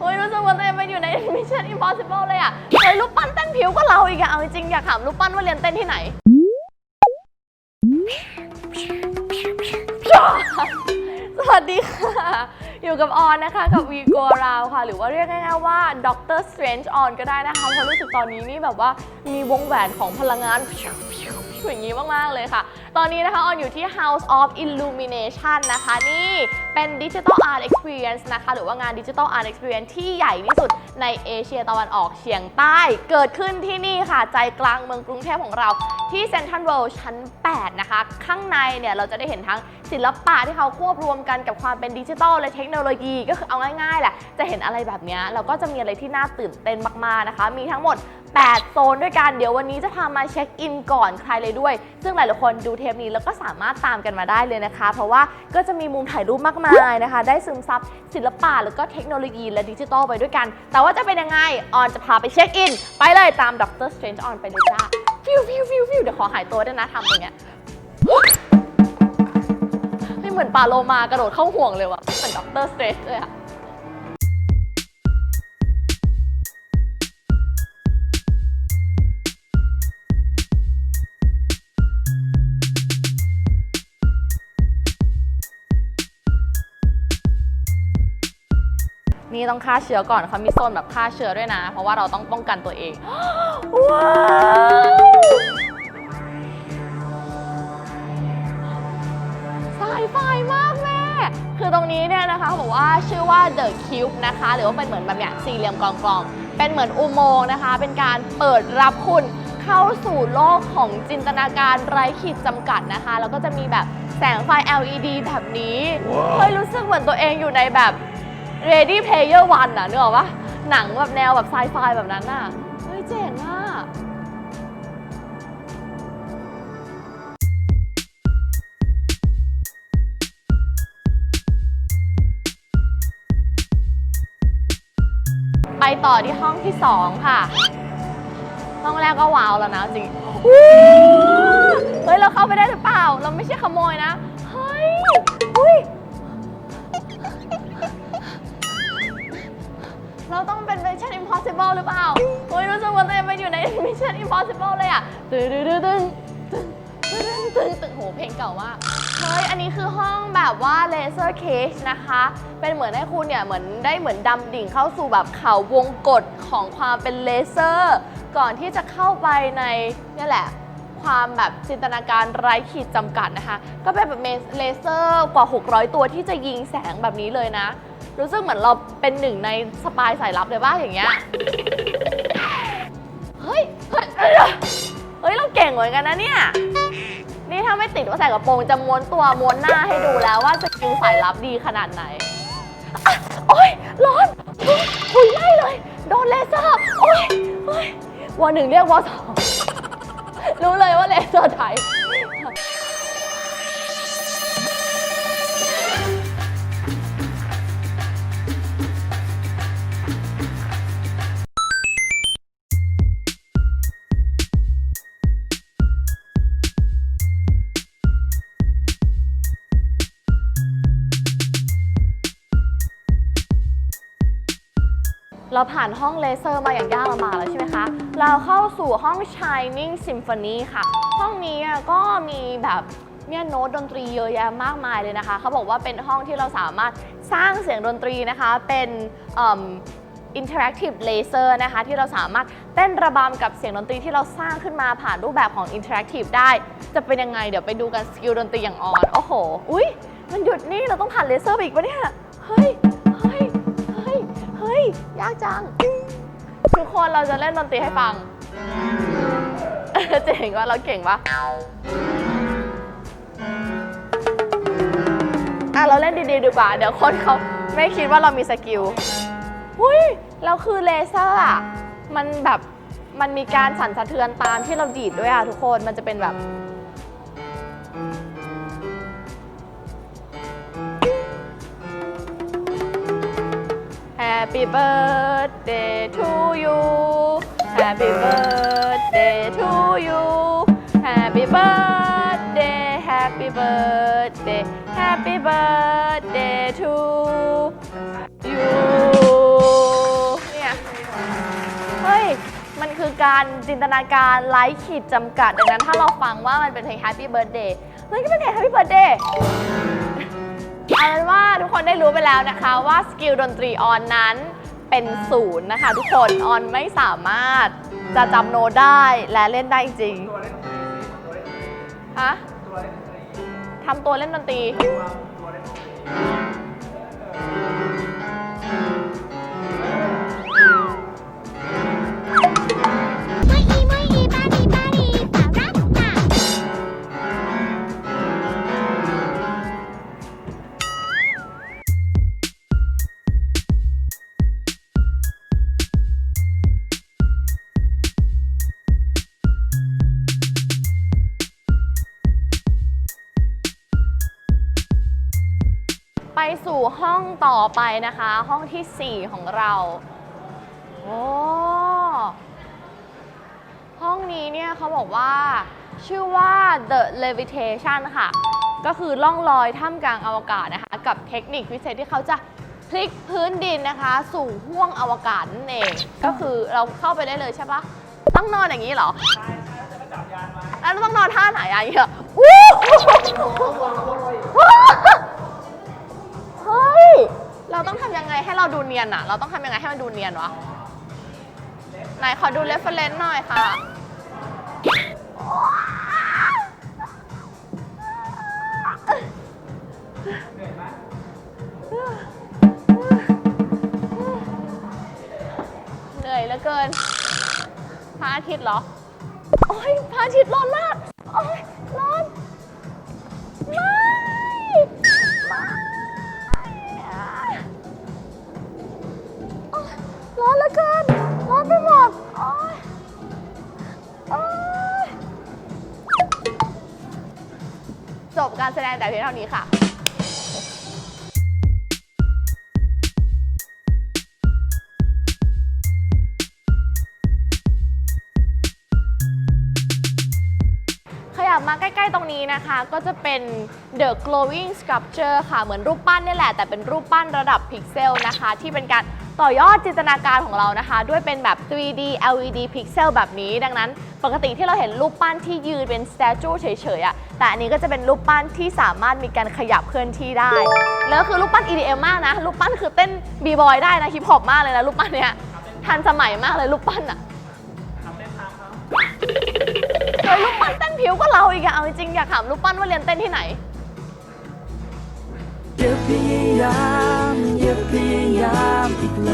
เฮ้ยรู้สึกว่าตัวเองไปอยู่ใน Mission Impossible เลยอะเฮ้ยรูปปั้นเต้นผิวก็เราอีกอะเอาจริงๆอยากถามรูปปั้นว่าเรียนเต้นที่ไหน สวัสดีค่ะ อยู่กับออนนะคะ กับ We Go Around ค่ะ หรือว่าเรียกง่ายๆว่า Doctor Strange On ก็ได้นะคะ เพราะรู้สึกตอนนี้นี่แบบว่ามีวงแหวนของพลังงานอย่างนี้มาก ๆ เลยค่ะ ตอนนี้นะคะออนอยู่ที่ House of Illumination นะคะ นี่เป็น Digital Art Experience นะคะ หรือว่างาน Digital Art Experience ที่ใหญ่ที่สุดในเอเชียตะวันออกเฉียงใต้ เกิดขึ้นที่นี่ค่ะ ใจกลางเมืองกรุงเทพของเรา ที่ Central World ชั้น 8 นะคะ ข้างในเนี่ยเราจะได้เห็นทั้งศิลปะที่เขาควบรวมกันกับความเป็นดิจิทัลและเทคโนโลยี ก็คือเอาง่ายๆแหละจะเห็นอะไรแบบนี้เราก็จะมีอะไรที่น่าตื่นเต้นมากๆนะคะ มีทั้งหมด 8 โซนด้วยกัน เดี๋ยววันนี้จะพามาเช็คอินก่อนใครเลยด้วย ซึ่งหลายๆคนดูเทปนี้แล้วก็สามารถตามกันมาได้เลยนะคะ เพราะว่าก็จะมีมุมถ่ายรูปมากมายนะคะ ได้ซึมซับศิลปะแล้วก็เทคโนโลยีและดิจิทัลไปด้วยกัน แต่ว่าจะเป็นยังไงออนจะพาไปเช็คอิน ไปเลยตามดรสเตรนจ์ออนไปเลยจ้า ฟิวฟิวฟิวฟิวเดี๋ยวขอหายตัวด้วยนะทำตรงเนี้ยไม่เหมือนปลาโลมากระโดดเข้าห่วงเลยว่ะเหมือนด็อกเตอร์สเตรนจ์เลยอะ นี่ต้องฆ่าเชื้อก่อนเขามีโซนแบบฆ่าเชื้อด้วยนะ เพราะว่าเราต้องป้องกันตัวเอง ว้าวสายไฟมากแม่ คือตรงนี้เนี่ยนะคะเขาบอกว่าชื่อว่า The Cube นะคะ หรือว่าเป็นเหมือนแบบเนี้ยสี่เหลี่ยมกลองๆ เป็นเหมือนอุโมงค์นะคะ เป็นการเปิดรับคุณเข้าสู่โลกของจินตนาการไร้ขีดจำกัดนะคะ แล้วก็จะมีแบบแสงไฟ LED แบบนี้เฮ้ยรู้สึกเหมือนตัวเองอยู่ในแบบ Ready Player One อะนึกออกปะหนังแบบแนวแบบไซไฟแบบนั้นอะเฮ้ยเจ๋งอะไปต่อที่ห้องที่2ค่ะ ห้องแรกก็ว้าวแล้วนะจริงเฮ้ย เราเข้าไปได้หรือเปล่า เราไม่ใช่ขโมยนะ เฮ้ยอุ้ย เราต้องเป็น Mission Impossible หรือเปล่าโอ้ยรู้สึกว่าตัวเองไปอยู่ใน Mission Impossible เลยอะตึ้งตึ้งตึ้งตึ้งตึ้งตึ้งตึ้งโหเพลงเก่ามากเฮ้ยอันนี้คือห้องแบบว่า Laser Cage นะคะ เป็นเหมือนให้คุณเนี่ยเหมือนได้เหมือนดำดิ่งเข้าสู่แบบเขาวงกฏของความเป็นเลเซอร์ ก่อนที่จะเข้าไปในนี่แหละความแบบจินตนาการไร้ขีดจำกัดนะคะ ก็เป็นแบบเลเซอร์กว่า 600 ตัวที่จะยิงแสงแบบนี้เลยนะ รู้สึกเหมือนเราเป็นหนึ่งในสปายสายลับเลยว่าอย่างเงี้ย เฮ้ย เฮ้ย เฮ้ย เราเก่งเหมือนกันนะเนี่ย นี่ถ้าไม่ติดว่าใส่กระโปรงจะม้วนตัวม้วนหน้าให้ดูแล้วว่าสกิลสายลับดีขนาดไหนอะโอ๊ย ร้อนคุยไม่เลย โดนเลเซอร์ โอ๊ยโอ๊ยวอหนึ่งเรียกวอสองรู้เลยว่าเลเซอร์ไทย เราผ่านห้องเลเซอร์มาอย่างยากลำบากแล้วใช่ไหมคะ เราเข้าสู่ห้อง Shining Symphony ค่ะ ห้องนี้อะก็มีแบบเนี่ยโน้ตดนตรีเยอะแยะมากมายเลยนะคะ เขาบอกว่าเป็นห้องที่เราสามารถสร้างเสียงดนตรีนะคะ เป็นอินเทอร์แอคทีฟเลเซอร์นะคะ ที่เราสามารถเต้นระบำกับเสียงดนตรีที่เราสร้างขึ้นมาผ่านรูปแบบของอินเทอร์แอคทีฟได้ จะเป็นยังไงเดี๋ยวไปดูกันสกิลดนตรีอย่างออน โอ้โห อุ้ยมันหยุดนี่เราต้องผ่านเลเซอร์ไปอีกปะเนี่ย เฮ้ย ย ยากจัง ทุกคนเราจะเล่นดนตรีให้ฟัง เจ๋งว่าเราเก่งปะอะ เราเล่นดีๆดีกว่า เดี๋ยวคนเขาไม่คิดว่าเรามีสกิลหุ้ยเราคือเลเซอร์อะ มันแบบ มันมีการสั่นสะเทือนตามที่เราดีดด้วยอะทุกคน มันจะเป็นแบบ Happy birthday to you Happy birthday to you Happy birthday Happy birthday Happy birthday to you เนี่ย เฮ้ย มันคือการจินตนาการไร้ขีดจำกัด ดังนั้นถ้าเราฟังว่ามันเป็นเพลง Happy birthday มันก็เป็นเพลง Happy birthday เอาเป็นว่าทุกคนได้รู้ไปแล้วนะคะว่าสกิลดนตรีออนนั้นเป็นศูนย์นะคะ ทุกคนออนไม่สามารถจะจำโน้ตได้และเล่นได้จริงฮะทำตัวเล่นดนตรี องต่อไปนะคะ ห้องทีสี่ 4 ของเรา โอ้ห้องนี้เนี่ยเขาบอกว่าชื่อว่า The Levitation ค่ะ ก็คือล่องลอยท่ามกลางอวกาศนะคะ กับเทคนิคพิเศษที่เขาจะพลิกพื้นดินนะคะ สู่ห้วงอวกาศนั่นเอง ก็คือเราเข้าไปได้เลยใช่ปะต้องนอนอย่างนี้เหรอ ใช่ใช่จะจับยานมาแล้วต้องนอนท่าไหนอะอย่างเงี้ยอู้หูเฮ้ย ต้องทำยังไงให้เราดูเนียนอะเราต้องทำยังไงให้มันดูเนียนวะไหนขอดูเรฟเฟรนซ์หน่อยค่ะ เหนื่อยเหลือเกินพระอาทิตย์เหรอ โอ้ยพระอาทิตย์ร้อนมาก แต่เพียงเท่านี้ค่ะ นะคะก็จะเป็น The Glowing Sculpture ค่ะ เหมือนรูปปั้นนี่แหละ แต่เป็นรูปปั้นระดับพิกเซลนะคะ ที่เป็นการต่อยอดจินตนาการของเรานะคะ ด้วยเป็นแบบ 3D LED pixel แบบนี้ ดังนั้นปกติที่เราเห็นรูปปั้นที่ยืนเป็น statue เฉยๆอะแต่อันนี้ก็จะเป็นรูปปั้นที่สามารถมีการขยับเคลื่อนที่ได้ แล้วคือรูปปั้น EDM มากนะ รูปปั้นคือเต้นบีบอยได้นะฮิปฮอปมากเลยนะรูปปั้นเนี้ยทันสมัยมากเลยรูปปั้นอะ เฮ้ยลูกปั้นเต้นผิวก็เราอีกอะเอาจริงๆอยากถามลูกปั้นว่าเรียนเต้นที่ไหน อย่าพยายามอย่าพยายามอีกเล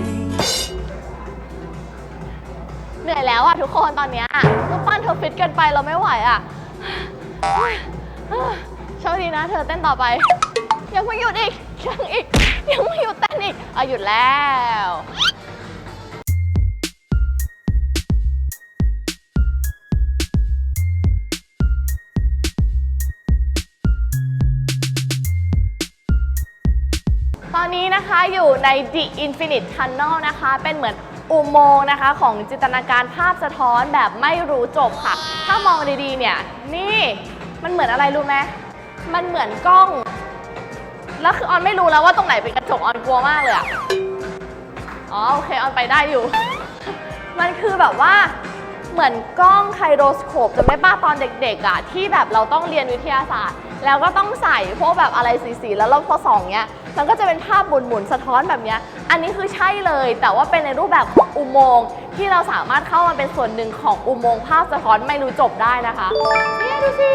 ย เหนื่อยแล้วอะทุกคนตอนเนี้ยลูกปั้นเธอฟิตเกินไปเราไม่ไหวอะโชคดีนะ เธอเต้นต่อไป ยังไม่หยุดอีกยังอีกยังไม่หยุดเต้นอีกเอาหยุดแล้ว ตอนนี้นะคะอยู่ใน The Infinite Tunnel นะคะ เป็นเหมือนอุโมงค์นะคะของจินตนาการภาพสะท้อนแบบไม่รู้จบค่ะ ถ้ามองดีๆเนี่ย นี่มันเหมือนอะไรรู้ไหมมันเหมือนกล้อง แล้วคือออนไม่รู้แล้วว่าตรงไหนเป็นกระจกออนกลัวมากเลยอะอ๋อโอเคออนไปได้อยู่ มันคือแบบว่าเหมือนกล้องไคโรสโคปจำได้ป้าตอนเด็กๆอะที่แบบเราต้องเรียนวิทยาศาสตร์ แล้วก็ต้องใส่พวกแบบอะไรสีๆแล้วเราพอส่องเนี้ยมันก็จะเป็นภาพหมุนๆสะท้อนแบบเนี้ยอันนี้คือใช่เลย แต่ว่าเป็นในรูปแบบของอุโมงค์ที่เราสามารถเข้ามาเป็นส่วนหนึ่งของอุโมงค์ภาพสะท้อนไม่รู้จบได้นะคะ เนี่ยดูสิ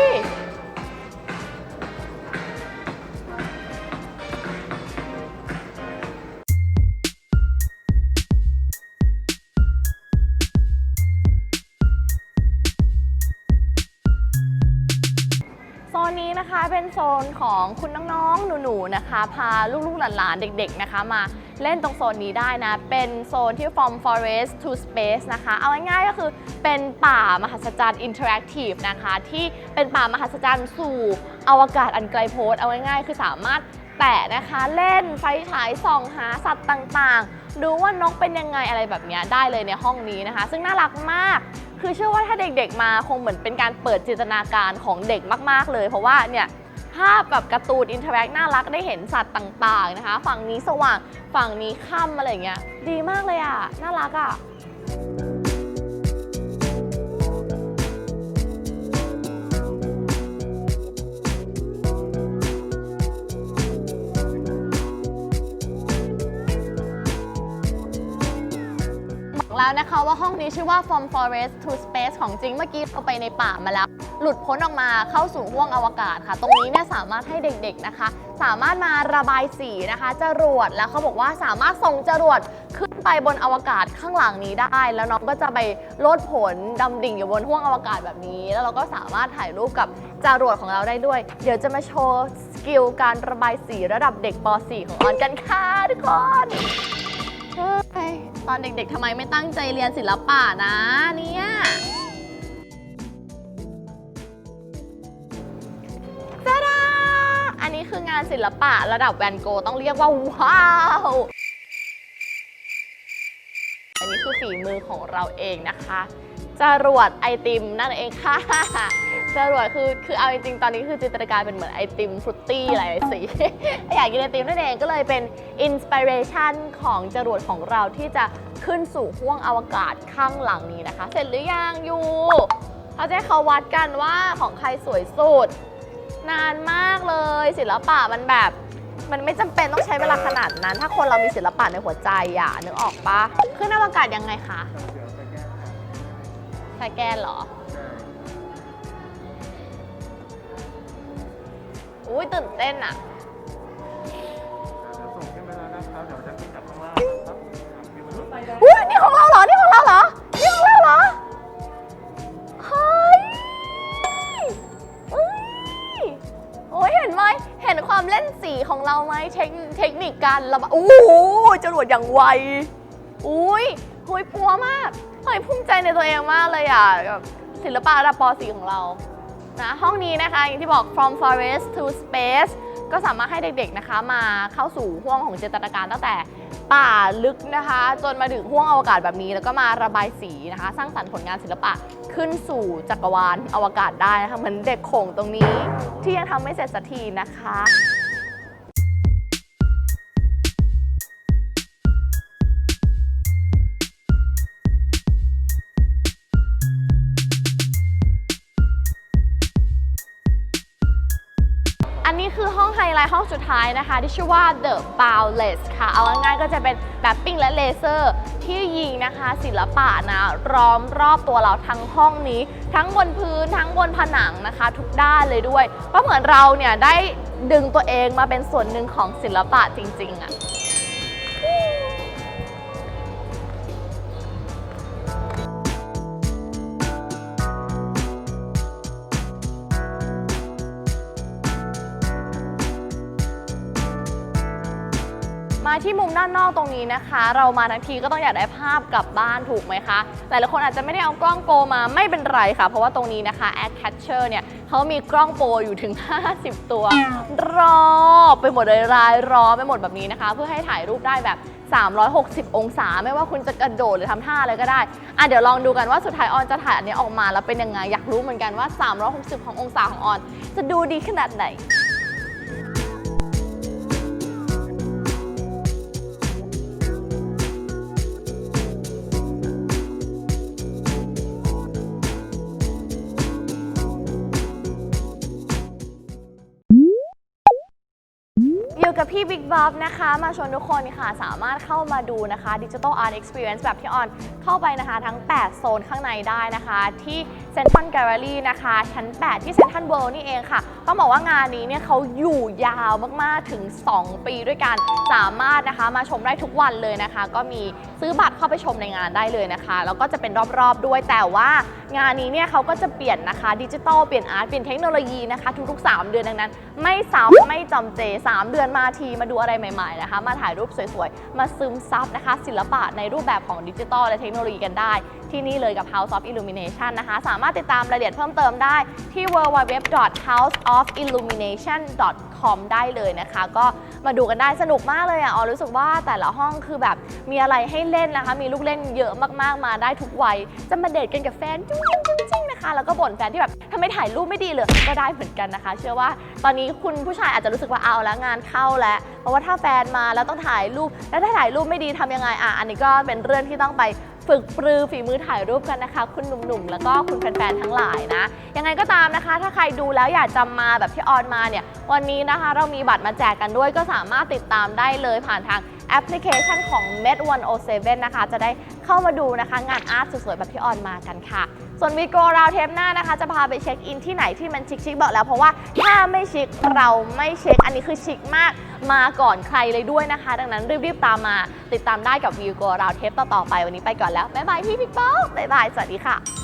นะคะเป็นโซนของคุณน้องๆ หนูๆ นะคะ พาลูกๆ หลานๆ เด็กๆ นะคะ มาเล่นตรงโซนนี้ได้นะ เป็นโซนที่ from forest to space นะคะ เอาง่ายๆ ก็คือเป็นป่ามหัศจรรย์ interactive นะคะ ที่เป็นป่ามหัศจรรย์สู่อวกาศอันไกลโพ้น เอาง่ายๆ คือสามารถแตะนะคะ เล่นไฟฉายส่องหาสัตว์ต่างๆ ดูว่านกเป็นยังไงอะไรแบบนี้ได้เลยในห้องนี้นะคะ ซึ่งน่ารักมากคือเชื่อว่าถ้าเด็กๆมาคงเหมือนเป็นการเปิดจินตนาการของเด็กมากๆเลย เพราะว่าเนี่ย ภาพแบบการ์ตูนอินเทอร์แอคน่ารักได้เห็นสัตว์ต่างๆนะคะ ฝั่งนี้สว่างฝั่งนี้ค่ำอะไรอย่างเงี้ยดีมากเลยอะ น่ารักอะแล้วนะคะว่าห้องนี้ชื่อว่า From Forest to Space ของจริงเมื่อกี้เราไปในป่ามาแล้ว หลุดพ้นออกมาเข้าสู่ห้วงอวกาศค่ะ ตรงนี้เนี่ยสามารถให้เด็กๆนะคะ สามารถมาระบายสีนะคะจรวดแล้วเขาบอกว่าสามารถส่งจรวดขึ้นไปบนอวกาศข้างหลังนี้ได้ แล้วน้องก็จะไปโลดผลดำดิ่งอยู่บนห้วงอวกาศแบบนี้ แล้วเราก็สามารถถ่ายรูปกับจรวดของเราได้ด้วย เดี๋ยวจะมาโชว์สกิลการระบายสีระดับเด็กป .4 ของออนกันค่ะทุกคนตอนเด็กๆทำไมไม่ตั้งใจเรียนศิลปะนะเนี่ย คืองานศิลปะระดับแวนโกะต้องเรียกว่า ว้าว อันนี้คือฝีมือของเราเองนะคะจรวดไอติมนั่นเองค่ะจรวดคือคือเอาจริงๆตอนนี้คือจินตนาการเป็นเหมือนไอติมฟรุตตี้หลายสีอยากกินไอติมนั่นเองก็เลยเป็นอินสปิเรชันของจรวดของเราที่จะขึ้นสู่ห้วงอวกาศข้างหลังนี้นะคะ เสร็จหรือยังยูเขาจะเขาวัดกันว่าของใครสวยสุด นานมากเลย ศิลปะมันแบบ มันไม่จำเป็นต้องใช้เวลาขนาดนั้น ถ้าคนเรามีศิลปะในหัวใจอะนึกออกปะขึ้นอวกาศยังไงคะสแกนเหรออุ้ยตื่นเต้นอะส่งขึ้นไปแล้วนะครับเดี๋ยวจะขึ้นจากข้างล่างครับมีมนุษย์ไปได้อุ้ยนี่ของเราเหรอ นี่ของเราเหรอ ความเล่นสีของเราไหมเทคเทคนิคการระบายโอ้โหจรวดอย่างไวอุ้ยหุยปัวมากเฮ้ยภูมิใจในตัวเองมากเลยอะแบบศิลปะระดับป .4 ของเรานะห้องนี้นะคะอย่างที่บอก from forest to space ก็สามารถให้เด็กๆนะคะ มาเข้าสู่ห้วงของจินตนาการตั้งแต่ป่าลึกนะคะ จนมาถึงห้วงอวกาศแบบนี้ แล้วก็มาระบายสีนะคะ สร้างสรรค์ผลงานศิลปะขึ้นสู่จักรวาลอวกาศได้นะคะเหมือนเด็กโขงตรงนี้ที่ยังทำไม่เสร็จสักทีนะคะ ห้องไฮไลท์ห้องสุดท้ายนะคะ ที่ชื่อว่า The b o w l e s s ค่ะ เอาง่ายๆก็จะเป็นแบบปิ้งและเลเซอร์ที่ยิงนะคะ ศิลปะนะร้อมรอบตัวเราทั้งห้องนี้ ทั้งบนพื้นทั้งบนผนังนะคะ ทุกด้านเลยด้วย ก็เหมือนเราเนี่ยได้ดึงตัวเองมาเป็นส่วนหนึ่งของศิลปะจริงๆอะ มาที่มุมด้านนอกตรงนี้นะคะ เรามาทั้งทีก็ต้องอยากได้ภาพกลับบ้านถูกไหมคะหลายๆคนอาจจะไม่ได้เอากล้องโปมาไม่เป็นไรค่ะ เพราะว่าตรงนี้นะคะ Ad Catcher เนี่ยเขามีกล้องโปรอยู่ถึง 50 ตัว รอบไปหมดเลยรายล้อไปหมดแบบนี้นะคะ เพื่อให้ถ่ายรูปได้แบบ 360 องศา ไม่ว่าคุณจะกระโดดหรือทำท่าอะไรก็ได้อะเดี๋ยวลองดูกันว่าสุดท้ายออนจะถ่ายอันนี้ออกมาแล้วเป็นยังไงอยากรู้เหมือนกันว่า 360 ขององศาของออน จะดูดีขนาดไหน อยู่กับพี่บิ๊กบ๊อบนะคะ มาชวนทุกคนค่ะ สามารถเข้ามาดูนะคะ Digital Art Experience แบบที่ออนเข้าไปนะคะ ทั้ง 8 โซนข้างในได้นะคะ ที่ Central Gallery นะคะ ชั้น 8 ที่ Central World นี่เองค่ะ ต้องบอกว่างานนี้เนี่ยเขาอยู่ยาวมากๆถึง 2 ปีด้วยกัน สามารถนะคะมาชมได้ทุกวันเลยนะคะ ก็มีซื้อบัตรเข้าไปชมในงานได้เลยนะคะ แล้วก็จะเป็นรอบๆด้วยแต่ว่างานนี้เนี่ยเขาก็จะเปลี่ยนนะคะดิจิตอลเปลี่ยนอาร์ตเปลี่ยนเทคโนโลยีนะคะ ทุกๆ 3 เดือนดังนั้น ไม่ซ้ำไม่จำเจ 3 เดือนมาทีมาดูอะไรใหม่ๆนะคะ มาถ่ายรูปสวยๆ มาซึมซับนะคะ ศิลปะในรูปแบบของดิจิตอลและเทคโนโลยีกันได้ ที่นี่เลยกับ House of Illumination นะคะสามารถมาติดตามรายละเอียดเพิ่มเติมได้ที่ www.houseofillumination.com ได้เลยนะคะ ก็มาดูกันได้สนุกมากเลยอะออรู้สึกว่าแต่ละห้องคือแบบมีอะไรให้เล่นนะคะ มีลูกเล่นเยอะมากๆมาได้ทุกวัย จะมาเดทกันกับแฟนจุ๊งจิ้งจิ้งนะคะ แล้วก็บ่นแฟนที่แบบทำไมถ่ายรูปไม่ดีเลยก็ได้เหมือนกันนะคะ เชื่อว่าตอนนี้คุณผู้ชายอาจจะรู้สึกว่าเอาแล้วงานเข้าแล้วเพราะว่าถ้าแฟนมาแล้วต้องถ่ายรูปแล้วถ้าถ่ายรูปไม่ดีทำยังไงอะอันนี้ก็เป็นเรื่องที่ต้องไป ฝึกปรือฝีมือถ่ายรูปกันนะคะ คุณหนุ่มๆ แล้วก็คุณแฟนๆ ทั้งหลายนะ ยังไงก็ตามนะคะ ถ้าใครดูแล้วอยากจะมาแบบที่ออนมาเนี่ย วันนี้นะคะเรามีบัตรมาแจกกันด้วย ก็สามารถติดตามได้เลยผ่านทางแอปพลิเคชันของ Med 107นะคะ จะได้เข้ามาดูนะคะ งานอาร์ตสวยๆ แบบพี่ออนมากันค่ะ ส่วนวีโกราวเทปหน้านะคะ จะพาไปเช็คอินที่ไหนที่มันชิคๆบอกแล้ว เพราะว่าถ้าไม่ชิคเราไม่เช็ค อันนี้คือชิคมากมาก่อนใครเลยด้วยนะคะ ดังนั้นรีบๆตามมาติดตามได้กับวีโกราวเทปต่อๆไปวันนี้ไปก่อนแล้วบ๊ายบายพี่พิกป๊บ๊ายบายสวัสดีค่ะ